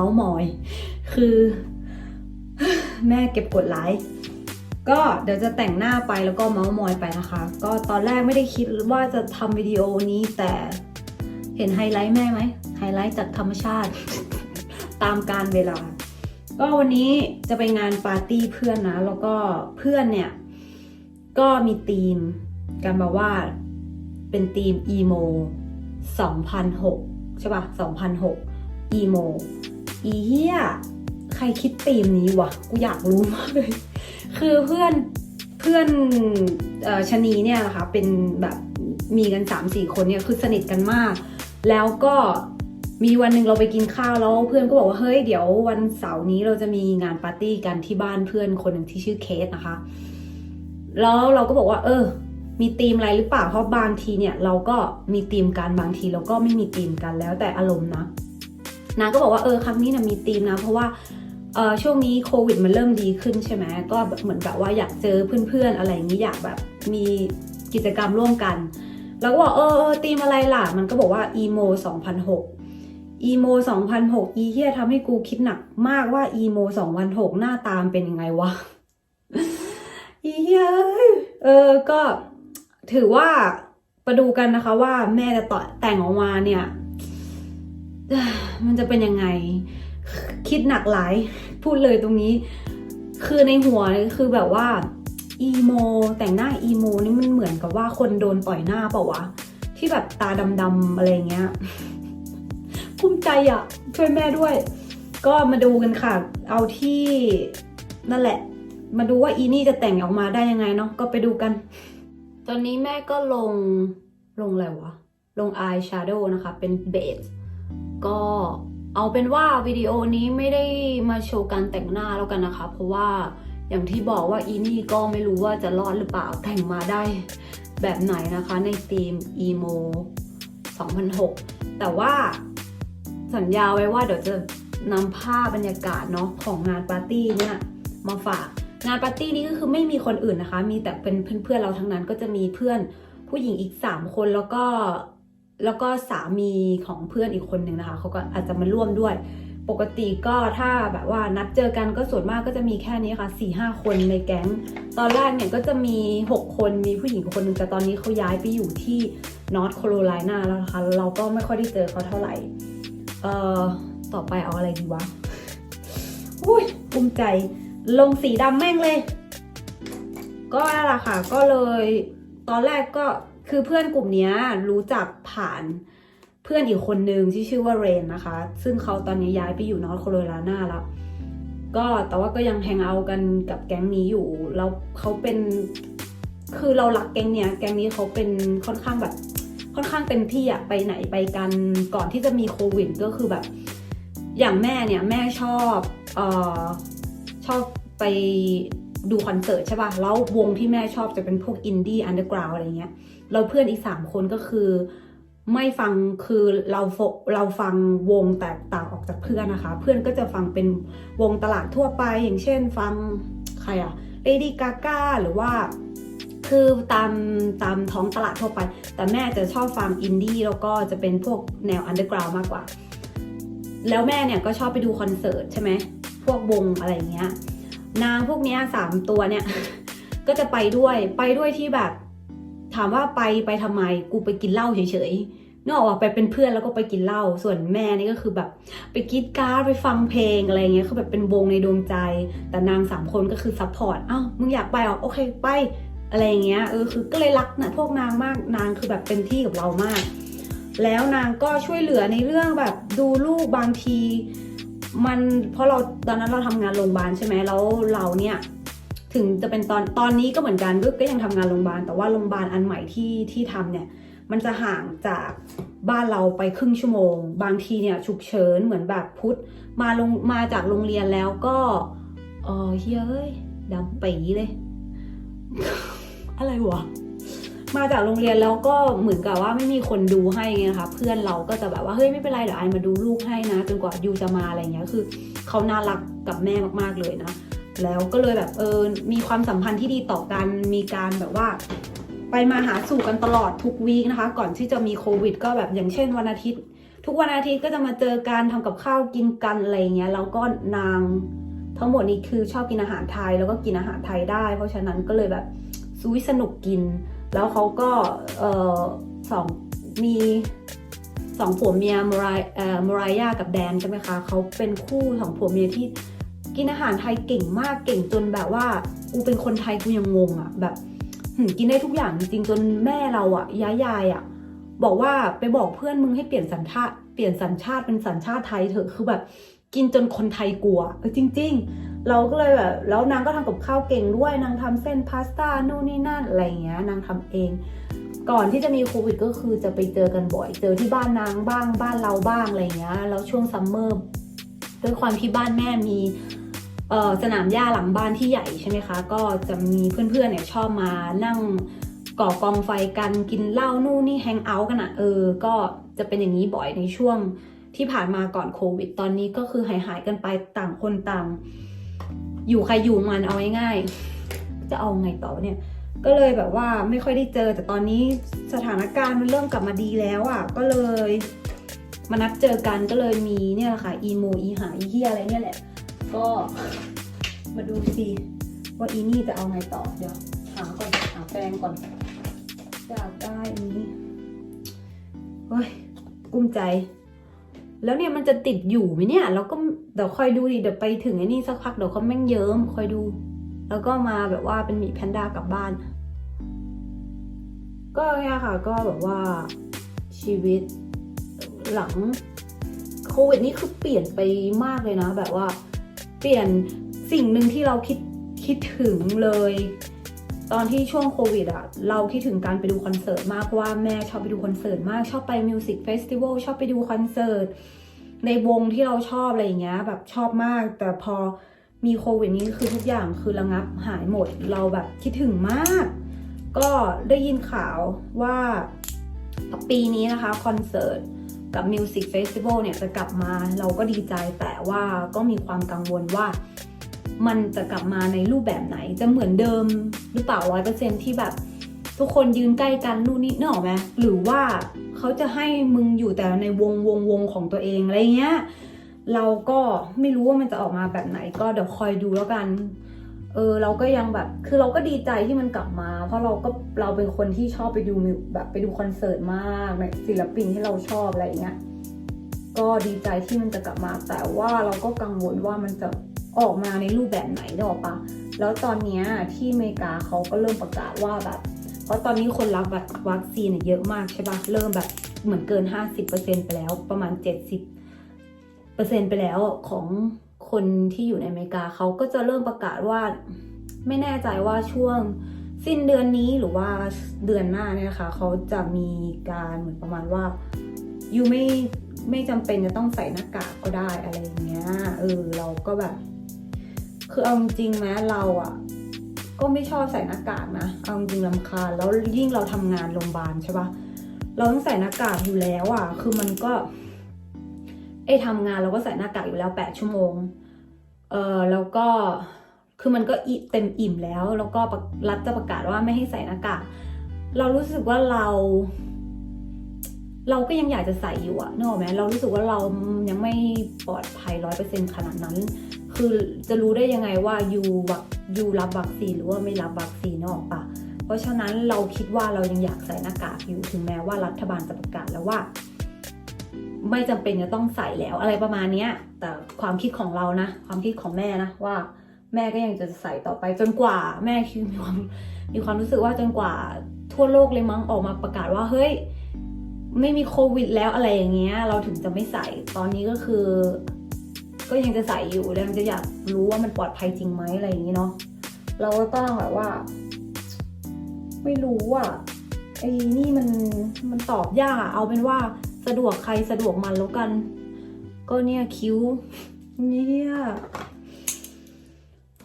มาส์มอย คือ แม่เก็บกดไลค์ก็เดี๋ยวจะแต่งหน้าไปแล้วก็เมาส์มอยไปนะคะ ก็ตอนแรกไม่ได้คิดว่าจะทำวิดีโอนี้แต่เห็นไฮไลท์แม่ไหมไฮไลท์จากธรรมชาติ ตามการเวลา ก็วันนี้จะไปงานปาร์ตี้เพื่อนนะ แล้วก็เพื่อนเนี่ย ก็มีธีมกันมาว่าเป็นธีม emo 2006 ใช่ป่ะ2006 emo อีเฮียใครคิดธีมนี้วะ กูอยากรู้มากเลย คือเพื่อนเพื่อนอชะนีเนี่ยนะคะเป็นแบบมีกัน3-4คนเนี่ยคือสนิทกันมาก แล้วก็มีวันหนึ่งเราไปกินข้าวแล้วเพื่อนก็บอกว่าเฮ้ยเดี๋ยววันเสาร์นี้เราจะมีงานปาร์ตี้กันที่บ้านเพื่อนคนหนึ่งที่ชื่อเคสนะคะ แล้วเราก็บอกว่า เออ มีธีมอะไรหรือเปล่าเพราะบางทีเนี่ย เราก็มีธีมกันบางทีเราก็ไม่มีธีมกันแล้วแต่อารมณ์นะ นางก็บอกว่าเออครั้งนี้นะมีธีมนะ เพราะว่าเออช่วงนี้โควิดมันเริ่มดีขึ้นใช่ไหมก็แบบเหมือนแบบว่าอยากเจอเพื่อนๆอะไรอย่างนี้อยากแบบมีกิจกรรมร่วมกัน แล้วก็บอกเออเออธีมอะไรล่ะ มันก็บอกว่า emo 2006 emo 2006 อีเฮียทำให้กูคิดหนักมากว่า emo 2006 หน้าตามเป็นยังไงวะ อีเหี้ยเออ ก็ถือว่าประดูกันนะคะว่าแม่จะต่อแต่งออกมาเนี่ย มันจะเป็นยังไง คิดหนักหลาย พูดเลยตรงนี้ คือในหัวคือแบบว่าอีโม แต่งหน้าอีโมนี่มันเหมือนกับว่าคนโดนต่อยหน้าเปล่าวะ ที่แบบตาดำๆอะไรเงี้ยภูมิใจอะ่ะช่วยแม่ด้วย ก็มาดูกันค่ะ เอาที่นั่นแหละ มาดูว่าอีนี่จะแต่งออกมาได้ยังไงเนาะก็ไปดูกัน ตอนนี้แม่ก็ลงลงอะไรวะ ลงอายแชโดว์นะคะ เป็นเบส ก็เอาเป็นว่าวิดีโอนี้ไม่ได้มาโชว์การแต่งหน้าแล้วกันนะคะ เพราะว่าอย่างที่บอกว่าอีนี่ก็ไม่รู้ว่าจะรอดหรือเปล่าแต่งมาได้แบบไหนนะคะในธีม emo 2006 แต่ว่าสัญญาไว้ว่าเดี๋ยวจะนำภาพบรรยากาศเนาะของงานปาร์ตี้เนี่ยมาฝากงานปาร์ตี้นี้ก็คือไม่มีคนอื่นนะคะ มีแต่เป็นเพื่อนๆเราทั้งนั้นก็จะมีเพื่อนผู้หญิงอีก 3 คนแล้วก็ แล้วก็สามีของเพื่อนอีกคนหนึ่งนะคะเขาก็อาจจะมาร่วมด้วย ปกติก็ถ้าแบบว่านัดเจอกันก็ส่วนมากก็จะมีแค่นี้ค่ะ4ี่ห้าคนในแก๊ง ตอนแรกเนี่ยก็จะมี 6 คนมีผู้หญิงคนหนึ่งแต่ตอนนี้เขาย้ายไปอยู่ที่นอร์ทโคโรไลนาแล้วนะคะ เราก็ไม่ค่อยได้เจอเขาเท่าไหร่เอ่อต่อไปเอาอะไรดีวะอุ้ยภูมิใจลงสีดำแม่งเลย ก็นั่นแหละค่ะ ก็เลย ตอนแรกก็คือเพื่อนกลุ่มนี้รู้จัก ผ่านเพื่อนอีกคนนึงที่ชื่อว่าเรนนะคะ ซึ่งเขาตอนนี้ย้ายไปอยู่นอร์ทโคโรไลนาแล้วก็แต่ว่าก็ยังแฮงเอากันกับแก๊งนี้อยู่ แล้วเขาเป็น คือเรารักแก๊งเนี้ย แก๊งนี้เขาเป็นค่อนข้างแบบ ค่อนข้างเต็มที่อะไปไหนไปกันก่อนที่จะมีโควิดก็คือแบบ อย่างแม่เนี่ยแม่ชอบเออชอบไปดูคอนเสิร์ตใช่ป่ะ แล้ววงที่แม่ชอบจะเป็นพวกอินดี้อันเดอร์กราวอะไรเงี้ย เราเพื่อนอีกสามคนก็คือ ไม่ฟังคือเราโฟเราฟังวงแตกต่างออกจากเพื่อนนะคะ เพื่อนก็จะฟังเป็นวงตลาดทั่วไป อย่างเช่น ฟังใครอะเลดี้กาก้าหรือว่าคือตามตามท้องตลาดทั่วไป แต่แม่จะชอบฟังอินดี้แล้วก็จะเป็นพวกแนวอันเดอร์กราวมากกว่า แล้วแม่เนี่ยก็ชอบไปดูคอนเสิร์ตใช่ไหมพวกวงอะไรเงี้ย นางพวกเนี้ยสามตัวเนี่ย ก็จะไปด้วยไปด้วยที่แบบ ถามว่าไปไปทำไมกูไปกินเหล้าเฉยๆ นึกออกว่าไปเป็นเพื่อนแล้วก็ไปกินเหล้าส่วนแม่นี่ก็คือแบบไปกีดการ์ดไปฟังเพลงอะไรเงี้ยคือแบบเป็นวงในดวงใจ แต่นางสามคนก็คือซัพพอร์ตอ้าวมึงอยากไปเหรอโอเคไปอะไรเงี้ยเออคือก็เลยรักนะพวกนางมากนางคือแบบเป็นที่กับเรามาก แล้วนางก็ช่วยเหลือในเรื่องแบบดูลูกบางที มันเพราะเราตอนนั้นเราทำงานโรงพยาบาลใช่ไหมแล้วเราเนี่ยถึงจะเป็นตอนตอนนี้ก็เหมือนกันก็ยังทำงานโรงพยาบาลแต่ว่าโรงพยาบาลอันใหม่ที่ที่ทำเนี่ย มันจะห่างจากบ้านเราไปครึ่งชั่วโมง บางทีเนี่ยฉุกเฉินเหมือนแบบพุทธมาลงมาจากโรงเรียนแล้วก็เออเฮ้ยดำปีเลย อะไรวะมาจากโรงเรียนแล้วก็เหมือนกับว่าไม่มีคนดูให้ไงคะเพื่อนเราก็จะแบบว่าเฮ้ยไม่เป็นไรเดี๋ยวไอมาดูลูกให้นะ จนกว่ายูจะมาอะไรเงี้ยคือเขาน่ารักกับแม่มากๆเลยนะ แล้วก็เลยแบบเออมีความสัมพันธ์ที่ดีต่อกันมีการแบบว่า ไปมาหาสู่กันตลอดทุกวีคนะคะ ก่อนที่จะมีโควิด ก็แบบอย่างเช่นวันอาทิตย์ ทุกวันอาทิตย์ก็จะมาเจอกันทำกับข้าวกินกันอะไรเงี้ยแล้วก็นางทั้งหมดนี้คือชอบกินอาหารไทยแล้วก็กินอาหารไทยได้ เพราะฉะนั้นก็เลยแบบซุยสนุกกิน แล้วเขาก็เออสองมีสองผัวเมียมรายเอ่อมรายากับแดนใช่ไหมคะเขาเป็นคู่สองผัวเมียที่กินอาหารไทยเก่งมากเก่งจนแบบว่า กูเป็นคนไทยกูยังงงอะ่ะแบบ กินได้ทุกอย่างจริงๆจนแม่เราอะ่ะย้ายยายอะ่ะบอกว่าไปบอกเพื่อนมึงให้เปลี่ยนสัญชาติ เปลี่ยนสัญชาติเป็นสัญชาติไทยเถอะคือแบบ กินจนคนไทยกลัวเออจริง ๆ เราก็เลยแบบแล้วนางก็ทำกับข้าวเก่งด้วยนางทำเส้นพาสต้านู่นนี่นั่นอะไรเงี้ยนางทำเอง ก่อนที่จะมีโควิดก็คือจะไปเจอกันบ่อย เจอที่บ้านนางบ้างบ้านเราบ้างอะไรเงี้ยแล้วช่วงซัมเมอร์ด้วยความที่บ้านแม่มี สนามหญ้าหลังบ้านที่ใหญ่ใช่ไหมคะ ก็จะมีเพื่อนๆเนี่ยชอบมานั่งก่อกองไฟกันกินเหล้านู่นนี่แฮงเอาท์กันอะเออ ก็จะเป็นอย่างนี้บ่อยในช่วงที่ผ่านมาก่อนโควิด ตอนนี้ก็คือหายหายๆกันไปต่างคนต่าง อยู่ใครอยู่มันเอาง่ายๆจะเอาไงต่อเนี่ย ก็เลยแบบว่าไม่ค่อยได้เจอ แต่ตอนนี้สถานการณ์มันเริ่มกลับมาดีแล้วอะ่ะ ก็เลยมานัดเจอกันก็เลยมีเนี่ยแหละค่ะอีโมอีหาอีเฮียอะไรเนี่ยแหละ ก็มาดูสิว่าอีนี่จะเอาไงต่อเดี๋ยวหาก่อนหาแปรงก่อนอยากได้อันนี้เฮ้ยกุ้มใจ แล้วเนี่ยมันจะติดอยู่ไหมเนี่ยแล้วก็เดี๋ยวคอยดูดิเดี๋ยวไปถึงไอ้นี่สักพักเดี๋ยวเขาแม่งเยิ้มคอยดู แล้วก็มาแบบว่าเป็นหมีแพนด้ากลับบ้าน ก็เนี่ยค่ะ ก็แบบว่าชีวิตหลังโควิดนี่คือเปลี่ยนไปมากเลยนะ แบบว่า เปลี่ยนสิ่งหนึ่งที่เราคิดคิดถึงเลย ตอนที่ช่วงโควิดอะเราคิดถึงการไปดูคอนเสิร์ตมากเพราะว่าแม่ชอบไปดูคอนเสิร์ตมากชอบไปมิวสิกเฟสติวัลชอบไปดูคอนเสิร์ตในวงที่เราชอบอะไรอย่างเงี้ยแบบชอบมาก แต่พอมีโควิดนี้คือทุกอย่างคือระงับหายหมดเราแบบคิดถึงมาก ก็ได้ยินข่าวว่าปีนี้นะคะคอนเสิร์ต กับมิวสิกเฟสติวัลเนี่ยจะกลับมาเราก็ดีใจแต่ว่าก็มีความกังวลว่า มันจะกลับมาในรูปแบบไหน จะเหมือนเดิมหรือเปล่าร้อยเปอร์เซ็นที่แบบ ทุกคนยืนใกล้กันนู่นนี่นึกออกไหมหรือว่าเขาจะให้มึงอยู่แต่ในวงวงวงของตัวเองอะไรเงี้ยเราก็ไม่รู้ว่ามันจะออกมาแบบไหน ก็เดี๋ยวคอยดูแล้วกัน เออเราก็ยังแบบคือเราก็ดีใจที่มันกลับมา เพราะเราก็เราเป็นคนที่ชอบไปดูมิวแบบไปดูคอนเสิร์ตมากในศิลปินที่เราชอบอะไรเงี้ยก็ดีใจที่มันจะกลับมา แต่ว่าเราก็กังวลว่ามันจะออกมาในรูปแบบไหนนึกอกปะแล้วตอนเนี้ยที่อเมริกาเขาก็เริ่มประกาศว่าแบบ เพราะตอนนี้คนรับวัคซีนเยเยอะมากใช่ปะเริ่มแบบเหมือนเกิน 50%ไปแล้วประมาณ 70%ไปแล้วของ คนที่อยู่ในอเมริกาเขาก็จะเริ่มประกาศว่า ไม่แน่ใจว่าช่วงสิ้นเดือนนี้หรือว่าเดือนหน้าเนี่ยนะคะเขาจะมีการเหมือนประมาณว่ายูไม่ไม่จำเป็นจะต้องใส่หน้ากากก็ได้อะไรอย่างเงี้ยเออเราก็แบบ คือเอาจริงๆนะเราอะก็ไม่ชอบใส่หน้ากากนะเอาจริงลำคาญแล้วยิ่งเราทำงานโรงพยาบาลใช่ปะเราต้องใส่หน้ากากอยู่แล้วอะคือมันก็ เอทำงานเราก็ใส่หน้ากากอยู่แล้วแปดชั่วโมง เออแล้วก็คือมันก็อิเต็มอิ่มแล้ว แล้วก็รัฐจะประกาศว่าไม่ให้ใส่หน้ากากเรารู้สึกว่าเรา เราก็ยังอยากจะใส่อยู่อะนึกออกไหมเรารู้สึกว่าเรายังไม่ปลอดภัยร้อยเปอร์เซ็นขนาดนั้น คือจะรู้ได้ยังไงว่ายูวัคยูรับวัคซีนหรือว่าไม่รับวัคซีนนึกออกปะเพราะฉะนั้นเราคิดว่าเรายังอยากใส่หน้ากากอยู่ถึงแม้ว่ารัฐบาลจะประกาศแล้วว่า ไม่จำเป็นจะต้องใส่แล้วอะไรประมาณเนี้ย แต่ความคิดของเรานะ ความคิดของแม่นะว่า แม่ก็ยังจะใส่ต่อไปจนกว่า แม่คือมีความมีความรู้สึกว่าจนกว่าทั่วโลกเลยมั้งออกมาประกาศว่าเฮ้ยไม่มีโควิดแล้วอะไรอย่างเงี้ย เราถึงจะไม่ใส่ตอนนี้ก็คือ ก็ยังจะใส่อยู่แล้วจะอยากรู้ว่ามันปลอดภัยจริงไหมอะไรอย่างเงี้เนาะเราก็ต้องแบบว่า ไม่รู้อะไอ้นี่มันมันตอบยากอะเอาเป็นว่า สะดวกใครสะดวกมันแล้วกัน ก็เนี่ยคิ้วเนี่ย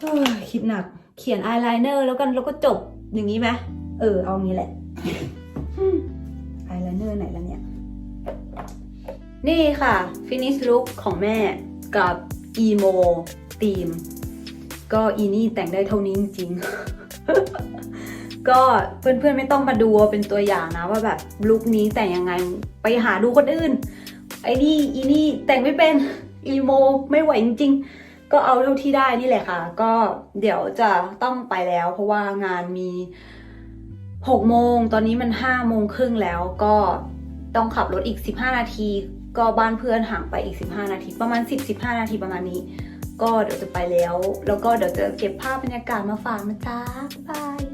เอ้ยคิดหนัก เขียนอายไลเนอร์แล้วกันแล้วก็จบอย่างนี้ไหมเออ เอางี้แหละอายไลเนอร์ไหนละเนี่ย นี่ค่ะ finish look ของแม่กับ emo ธีม ก็อีนี่แต่งได้เท่านี้จริงๆ ก็เพื่อนๆไม่ต้องมาดูเป็นตัวอย่างนะว่าแบบลุคนี้แต่งยังไงไปหาดูคนอื่น ไอ้นี่อีนี่แต่งไม่เป็นอีโมไม่ไหวจริงๆ ก็เอาเท่าที่ได้นี่แหละค่ะ ก็เดี๋ยวจะต้องไปแล้ว เพราะว่างานมีหกโมงตอนนี้มันห้าโมงครึ่งแล้วก็ต้องขับรถอีก15นาที ก็บ้านเพื่อนห่างไปอีก15นาที ประมาณ10-15นาทีประมาณนี้ ก็เดี๋ยวจะไปแล้ว แล้วก็เดี๋ยวจะเก็บภาพบรรยากาศมาฝากนะจ๊ะบ๊าบาย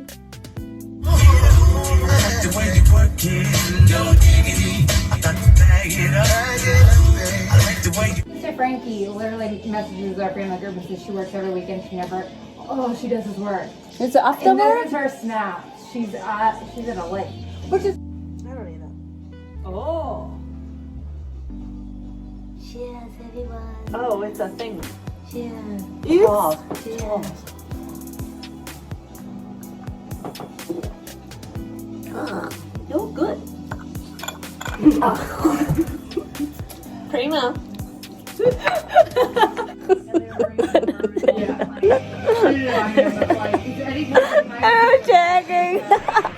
the way you work it, no diggity. I got to bag it up. I like the way you Sister Frankie literally messages every in the group and says she works every weekend. She never. Oh, she does his work. It's after And this is her snap. She's uh, she's in a lake, which is. I don't need that. Oh. Cheers everyone Oh, it's a thing. Cheers Oh, Cheers Ah, Prima. oh, tagging.